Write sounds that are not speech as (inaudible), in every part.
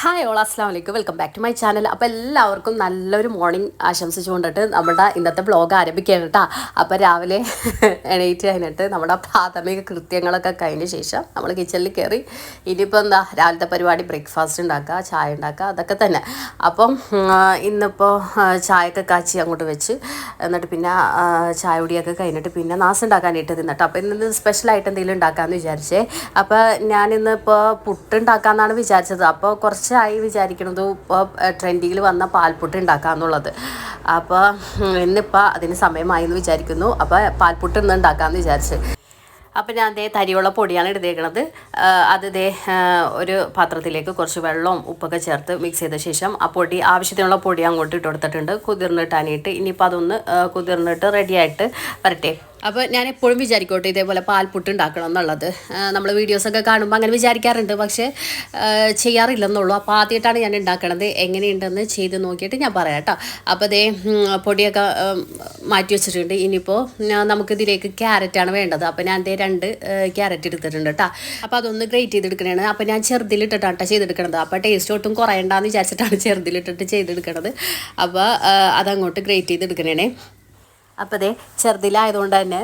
Hi all അസ്സാം വലൈക്കും welcome back to my channel അപ്പോൾ എല്ലാവർക്കും നല്ലൊരു മോർണിംഗ് ആശംസിച്ചുകൊണ്ടിട്ട് നമ്മുടെ ഇന്നത്തെ ബ്ലോഗ് ആരംഭിക്കുകയാണ് കേട്ടോ അപ്പോൾ രാവിലെ (laughs) എണീറ്റ് കഴിഞ്ഞിട്ട് നമ്മുടെ പ്രാഥമിക കൃത്യങ്ങളൊക്കെ കഴിഞ്ഞ ശേഷം നമ്മൾ കിച്ചണിൽ കയറി ഇനിയിപ്പോൾ എന്താ രാവിലത്തെ പരിപാടി ബ്രേക്ക്ഫാസ്റ്റ് ഉണ്ടാക്കുക ചായ ഉണ്ടാക്കുക അതൊക്കെ തന്നെ. അപ്പം ഇന്നിപ്പോൾ ചായയൊക്കെ കാച്ചി അങ്ങോട്ട് വെച്ച് എന്നിട്ട് പിന്നെ ചായ കുടിയൊക്കെ കഴിഞ്ഞിട്ട് പിന്നെ നാസ് ഉണ്ടാക്കാനായിട്ട് തിന്നിട്ട് അപ്പോൾ ഇന്ന് സ്പെഷ്യലായിട്ട് എന്തെങ്കിലും ഉണ്ടാക്കാമെന്ന് വിചാരിച്ചേ. അപ്പോൾ ഞാനിന്നിപ്പോൾ പുട്ടുണ്ടാക്കാമെന്നാണ് വിചാരിച്ചത്. അപ്പോൾ കുറച്ചായി വിചാരിക്കണത് ഇപ്പോൾ ട്രെൻഡിങ്ങിൽ വന്ന പാൽപുട്ട് ഉണ്ടാക്കാമെന്നുള്ളത് അപ്പോൾ ഉം, ഇന്നിപ്പോൾ അതിന് സമയമായി എന്ന് വിചാരിക്കുന്നു. അപ്പോൾ പാൽപുട്ട് ഇന്ന് ഉണ്ടാക്കാമെന്ന് വിചാരിച്ച്. അപ്പം ഞാൻ ദേ തരിയുള്ള പൊടിയാണ് എടുത്തേക്കണത്. അത് ദേ ഒരു പാത്രത്തിലേക്ക് കുറച്ച് വെള്ളവും ഉപ്പൊക്കെ ചേർത്ത് മിക്സ് ചെയ്ത ശേഷം ആ പൊടി ആവശ്യത്തിനുള്ള പൊടി അങ്ങോട്ട് ഇട്ട് കൊടുത്തിട്ടുണ്ട്. കുതിർന്നിട്ടാനായിട്ട് ഇനിയിപ്പോൾ അതൊന്ന് കുതിർന്നിട്ട് റെഡിയായിട്ട് വരട്ടെ. അപ്പോൾ ഞാൻ എപ്പോഴും വിചാരിക്കോട്ടെ ഇതേപോലെ പാൽപുട്ട് ഉണ്ടാക്കണം എന്നുള്ളത്. നമ്മൾ വീഡിയോസൊക്കെ കാണുമ്പോൾ അങ്ങനെ വിചാരിക്കാറുണ്ട്. പക്ഷേ ചെയ്യാറില്ലെന്നുള്ളൂ. അപ്പോൾ ആദ്യമായിട്ടാണ് ഞാൻ ഉണ്ടാക്കണത്. എങ്ങനെയുണ്ടെന്ന് ചെയ്ത് നോക്കിയിട്ട് ഞാൻ പറയാം കേട്ടോ. അപ്പോൾ അതേ പൊടിയൊക്കെ മാറ്റി വെച്ചിട്ടുണ്ട്. ഇനിയിപ്പോൾ നമുക്ക് ഇതിലേക്ക് ക്യാരറ്റാണ് വേണ്ടത്. അപ്പോൾ ഞാൻ ദേ രണ്ട് ക്യാരറ്റ് എടുത്തിട്ടുണ്ട് കേട്ടോ. അപ്പോൾ അതൊന്ന് ഗ്രേറ്റ് ചെയ്തെടുക്കണതാണ് അപ്പോൾ ഞാൻ ചെറുതിലിട്ടിട്ടാണ് കേട്ടോ ചെയ്തെടുക്കണത്. അപ്പോൾ ടേസ്റ്റ് ഒട്ടും കുറയണ്ടെന്ന് വിചാരിച്ചിട്ടാണ് ചെറുതിലിട്ടിട്ട് ചെയ്തെടുക്കണത്. അപ്പോൾ അതങ്ങോട്ട് ഗ്രേറ്റ് ചെയ്തെടുക്കണേ അപ്പോൾ ദേ ചെറുതിലായതുകൊണ്ട് തന്നെ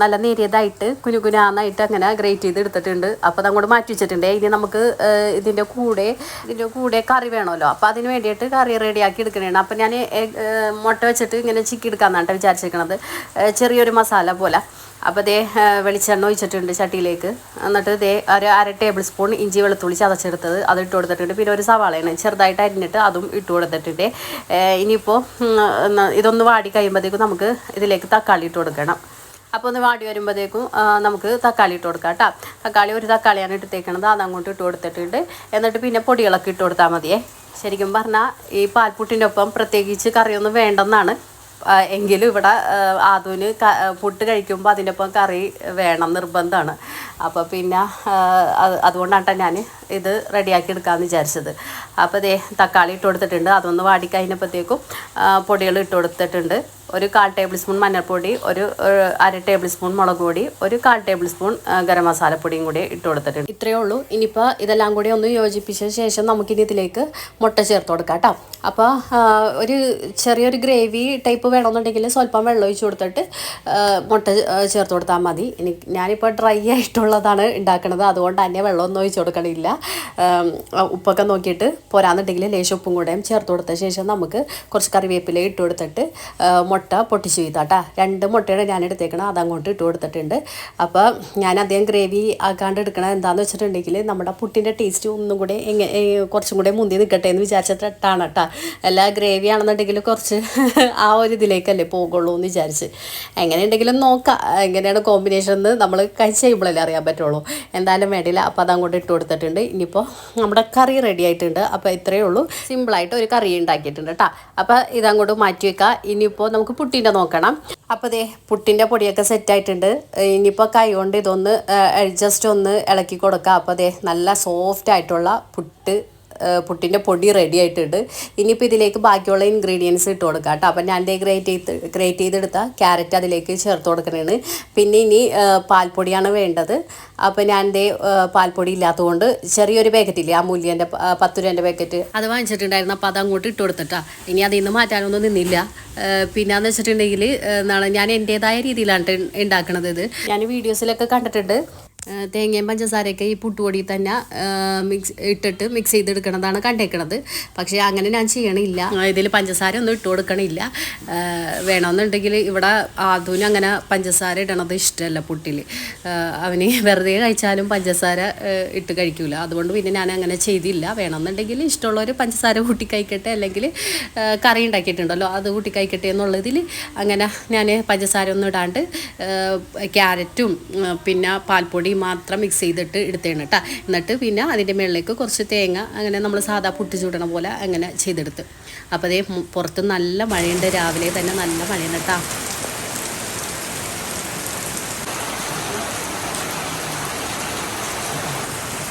നല്ല നേരിയതായിട്ട് കുനുകുനാന്നായിട്ട് അങ്ങനെ ഗ്രേറ്റ് ചെയ്ത് എടുത്തിട്ടുണ്ട്. അപ്പോൾ അതങ്ങോട്ട് മാറ്റി വെച്ചിട്ടുണ്ട്. ഇനി നമുക്ക് ഇതിന്റെ കൂടെ ഇതിന്റെ കൂടെ കറി വേണമല്ലോ. അപ്പോൾ അതിന് വേണ്ടിയിട്ട് കറി റെഡിയാക്കി എടുക്കണേണ്. അപ്പോൾ ഞാൻ മുട്ട വെച്ചിട്ട് ഇങ്ങനെ ചിക്കി എടുക്കാമെന്നാണ് വിചാരിച്ചിരിക്കണത്. ചെറിയൊരു മസാല പോലെ. അപ്പോൾ ദേ വെളിച്ചെണ്ണ ഒഴിച്ചിട്ടുണ്ട് ചട്ടിയിലേക്ക്. എന്നിട്ട് ദേ ഒരു അര ടേബിൾ സ്പൂൺ ഇഞ്ചി വെളുത്തുള്ളി ചതച്ചെടുത്തത്. അത് ഇട്ട് കൊടുത്തിട്ടുണ്ട്. പിന്നെ ഒരു സവാളയാണ് ചെറുതായിട്ട് അരിഞ്ഞിട്ട് അതും ഇട്ട് കൊടുത്തിട്ടുണ്ട്. ഇനിയിപ്പോൾ ഇതൊന്ന് വാടി കഴിയുമ്പോഴത്തേക്കും നമുക്ക് ഇതിലേക്ക് തക്കാളി ഇട്ട് കൊടുക്കണം. അപ്പോൾ ഒന്ന് വാടി വരുമ്പോഴത്തേക്കും നമുക്ക് തക്കാളി ഇട്ട് കൊടുക്കാം കേട്ടോ. തക്കാളി ഒരു തക്കാളിയാണ് ഇട്ടേക്കണത് അത് അങ്ങോട്ട് ഇട്ട് കൊടുത്തിട്ടുണ്ട്. എന്നിട്ട് പിന്നെ പൊടികളൊക്കെ ഇട്ട് കൊടുത്താൽ മതിയേ. ശരിക്കും പറഞ്ഞാൽ ഈ പാൽപ്പുട്ടിന്റെ ഒപ്പം പ്രത്യേകിച്ച് കറിയൊന്നും വേണ്ടെന്നാണ്. എങ്കിലും ഇവിടെ ആദൂന് പുട്ട് കഴിക്കുമ്പോൾ അതിന്റെ ഒപ്പം കറി വേണം നിർബന്ധമാണ്. അപ്പോൾ പിന്നെ അതുകൊണ്ടാണ് ഞാൻ ഇത് റെഡിയാക്കി എടുക്കാമെന്ന് വിചാരിച്ചത്. അപ്പോൾ ദേ തക്കാളി ഇട്ട് കൊടുത്തിട്ടുണ്ട്. അതൊന്ന് വാടി കഴിഞ്ഞപ്പോഴത്തേക്കും പൊടികൾ ഇട്ട് കൊടുത്തിട്ടുണ്ട്. ഒരു കാൽ ടേബിൾ സ്പൂൺ മഞ്ഞൾപ്പൊടി ഒരു അര ടേബിൾ സ്പൂൺ മുളക് പൊടി ഒരു കാൽ ടേബിൾ സ്പൂൺ ഗരം മസാലപ്പൊടിയും കൂടി ഇട്ട് കൊടുത്തിട്ടുണ്ട്. ഇത്രയേ ഉള്ളൂ. ഇനിയിപ്പോൾ ഇതെല്ലാം കൂടി ഒന്ന് യോജിപ്പിച്ച ശേഷം നമുക്കിനി ഇതിലേക്ക് മുട്ട ചേർത്ത് കൊടുക്കാം കേട്ടോ. അപ്പോൾ ഒരു ചെറിയൊരു ഗ്രേവി ടൈപ്പ് വേണമെന്നുണ്ടെങ്കിൽ സ്വല്പം വെള്ളം ഒഴിച്ച് കൊടുത്തിട്ട് മുട്ട ചേർത്ത് കൊടുത്താൽ മതി. ഇനി ഞാനിപ്പോൾ ഡ്രൈ ആയിട്ടുള്ളതാണ് ഉണ്ടാക്കുന്നത് അതുകൊണ്ട് തന്നെ വെള്ളമൊന്നും ഒഴിച്ച് കൊടുക്കണില്ല. ഉപ്പൊക്കെ നോക്കിയിട്ട് പോരാന്നുണ്ടെങ്കിൽ ലേശം ഉപ്പും കൂടെയും ചേർത്ത് കൊടുത്ത ശേഷം നമുക്ക് കുറച്ച് കറിവേപ്പില ഇട്ട് കൊടുത്തിട്ട് മുട്ട പൊട്ടിച്ച് വീത്താട്ടാ. രണ്ട് മുട്ടയുടെ ഞാൻ എടുത്തേക്കണം അതങ്ങോട്ട് ഇട്ട് കൊടുത്തിട്ടുണ്ട്. അപ്പോൾ ഞാൻ അധികം ഗ്രേവി ആക്കാണ്ട് എടുക്കണത് എന്താണെന്ന് വെച്ചിട്ടുണ്ടെങ്കിൽ നമ്മുടെ പുട്ടിന്റെ ടേസ്റ്റ് ഒന്നും കൂടെ എങ്ങനെ കുറച്ചും കൂടെ മുന്തി നിൽക്കട്ടെ എന്ന് വിചാരിച്ചിട്ടാണ് കേട്ടോ എല്ലാ ഗ്രേവി ആണെന്നുണ്ടെങ്കിൽ കുറച്ച് ആ ഒരു ഇതിലേക്കല്ലേ പോകുള്ളൂ എന്ന് വിചാരിച്ച്. എങ്ങനെയുണ്ടെങ്കിലും നോക്കാം. എങ്ങനെയാണ് കോമ്പിനേഷൻ എന്ന് നമ്മൾ കഴിച്ച് കഴിയുമ്പോഴല്ലേ അറിയാൻ പറ്റുള്ളൂ. എന്തായാലും വേണ്ടിയില്ല. അപ്പോൾ അതങ്ങോട്ട് ഇട്ട് കൊടുത്തിട്ടുണ്ട്. ഇനിയിപ്പോൾ നമ്മുടെ കറി റെഡി ആയിട്ടുണ്ട്. അപ്പോൾ ഇത്രയേ ഉള്ളൂ. സിമ്പിളായിട്ട് ഒരു കറി ഉണ്ടാക്കിയിട്ടുണ്ട് കേട്ടോ അപ്പോൾ ഇതങ്ങോട്ട് മാറ്റി വെക്കുക ഇനിയിപ്പോൾ നമുക്ക് പുട്ടിന്റെ നോക്കണം. അപ്പോൾ ദേ പുട്ടിന്റെ പൊടിയൊക്കെ സെറ്റ് ആയിട്ടുണ്ട്. ഇനിയിപ്പോൾ കൈ കൊണ്ട് ഇതൊന്ന് അഡ്ജസ്റ്റ് ഒന്ന് ഇളക്കി കൊടുക്കുക അപ്പോൾ ദേ നല്ല സോഫ്റ്റ് ആയിട്ടുള്ള പുട്ട് പുട്ടിന്റെ പൊടി റെഡി ആയിട്ടുണ്ട്. ഇനിയിപ്പോൾ ഇതിലേക്ക് ബാക്കിയുള്ള ഇൻഗ്രീഡിയൻസ് ഇട്ട് കൊടുക്കാം കേട്ടോ. അപ്പം ഞാൻ ഗ്രേറ്റ് ചെയ്ത് ഗ്രേറ്റ് ചെയ്തെടുത്ത ക്യാരറ്റ് അതിലേക്ക് ചേർത്ത് കൊടുക്കണേണ്. പിന്നെ ഇനി പാൽപ്പൊടിയാണ് വേണ്ടത്. അപ്പോൾ ഞാൻ ഏഹ് പാൽപ്പൊടി ഇല്ലാത്തതുകൊണ്ട് ചെറിയൊരു പാക്കറ്റ് ഇല്ലേ മൂല്യന്റെ പത്ത് രൂപേന്റെ പാക്കറ്റ് അത് വാങ്ങിച്ചിട്ടുണ്ടായിരുന്നു അപ്പോൾ അത് അങ്ങോട്ട് ഇട്ട് കൊടുത്തിട്ടാ ഇനി അതിൽ നിന്ന് മാറ്റാനൊന്നും നിന്നില്ല. പിന്നെയെന്ന് വെച്ചിട്ടുണ്ടെങ്കിൽ ഞാൻ എന്റേതായ രീതിയിലാണ് ഉണ്ടാക്കണത് ഇത്. ഞാൻ വീഡിയോസിലൊക്കെ കണ്ടിട്ടുണ്ട്. തേങ്ങയും പഞ്ചസാരയൊക്കെ ഈ പുട്ടുപൊടി തന്നെ മിക്സ് ഇട്ടിട്ട് മിക്സ് ചെയ്തെടുക്കണതാണ് കണ്ടേക്കണത്. പക്ഷേ അങ്ങനെ ഞാൻ ചെയ്യണില്ല. ഇതിൽ പഞ്ചസാര ഒന്നും ഇട്ട് കൊടുക്കണില്ല. വേണമെന്നുണ്ടെങ്കിൽ ഇവിടെ ആദൂന് അങ്ങനെ പഞ്ചസാര ഇടണത് ഇഷ്ടമല്ല പുട്ടിൽ. അവന് വെറുതെ കഴിച്ചാലും പഞ്ചസാര ഇട്ട് കഴിക്കൂല. അതുകൊണ്ട് പിന്നെ ഞാൻ അങ്ങനെ ചെയ്തില്ല. വേണമെന്നുണ്ടെങ്കിൽ ഇഷ്ടമുള്ളവർ പഞ്ചസാര കൂട്ടി കഴിക്കട്ടെ അല്ലെങ്കിൽ കറി ഉണ്ടാക്കിയിട്ടുണ്ടല്ലോ അത് കൂട്ടി കഴിക്കട്ടെ എന്നുള്ളതിൽ അങ്ങനെ ഞാൻ പഞ്ചസാര ഒന്നും ഇടാണ്ട് ക്യാരറ്റും പിന്നെ പാൽപ്പൊടി മാത്രം മിക്സ് ചെയ്തിട്ട് എടുത്തേണ് കേട്ടോ എന്നിട്ട് പിന്നെ അതിന്റെ മുകളിലേക്ക് കുറച്ച് തേങ്ങ അങ്ങനെ നമ്മൾ സാധാ പുട്ടി ചൂടണ പോലെ അങ്ങനെ ചെയ്തെടുത്ത്. അപ്പോൾ അതേ പുറത്ത് നല്ല മഴയുണ്ട്. രാവിലെ തന്നെ നല്ല മഴയുണ്ട് കേട്ടോ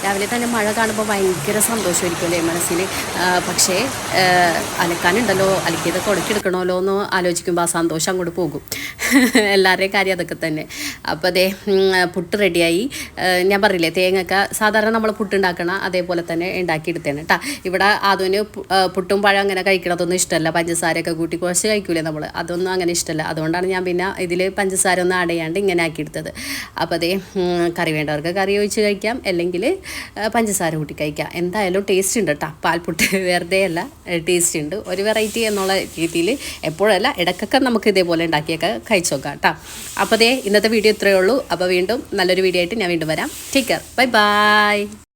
രാവിലെ തന്നെ മഴ കാണുമ്പോൾ ഭയങ്കര സന്തോഷമായിരിക്കും അല്ലേ മനസ്സിൽ പക്ഷേ അലക്കാനുണ്ടല്ലോ. അലക്കിയതൊക്കെ ഉടക്കിയെടുക്കണമല്ലോ എന്ന് ആലോചിക്കുമ്പോൾ ആ സന്തോഷം അങ്ങോട്ട് പോകും. (laughs) എല്ലാവരുടെയും കാര്യം അതൊക്കെ തന്നെ. അപ്പോൾ അതേ പുട്ട് റെഡിയായി. ഞാൻ പറയില്ലേ തേങ്ങക്ക സാധാരണ നമ്മൾ പുട്ട് ഉണ്ടാക്കണ അതേപോലെ തന്നെ ഉണ്ടാക്കിയെടുത്തേനെ കേട്ടോ ഇവിടെ അതിന് പുട്ടും പഴം അങ്ങനെ കഴിക്കണതൊന്നും ഇഷ്ടമല്ല പഞ്ചസാരയൊക്കെ കൂട്ടി കുറച്ച് കഴിക്കൂലേ നമ്മൾ അതൊന്നും അങ്ങനെ ഇഷ്ടമല്ല അതുകൊണ്ടാണ് ഞാൻ പിന്നെ ഇതിൽ പഞ്ചസാര ഒന്നും ചെയ്യാണ്ട് ഇങ്ങനെ ആക്കിയെടുത്തത്. അപ്പോൾ അതേ കറി വേണ്ടവർക്ക് കറി ഒഴിച്ച് കഴിക്കാം. അല്ലെങ്കിൽ പഞ്ചസാര കൂട്ടി കഴിക്കാം. എന്തായാലും ടേസ്റ്റ് ഉണ്ട് കേട്ടോ പാൽപുട്ട് (laughs) വെറുതെ അല്ല ടേസ്റ്റ് ഉണ്ട്. ഒരു വെറൈറ്റി എന്നുള്ള രീതിയിൽ എപ്പോഴല്ല ഇടക്കൊക്കെ നമുക്ക് ഇതേപോലെ ഉണ്ടാക്കിയൊക്കെ കഴിച്ചു നോക്കാം കേട്ടോ അപ്പോൾ അതേ ഇന്നത്തെ വീഡിയോ ഇത്രയേ ഉള്ളൂ. അപ്പോൾ വീണ്ടും നല്ലൊരു വീഡിയോ ആയിട്ട് ഞാൻ വീണ്ടും വരാം. Take care bye bye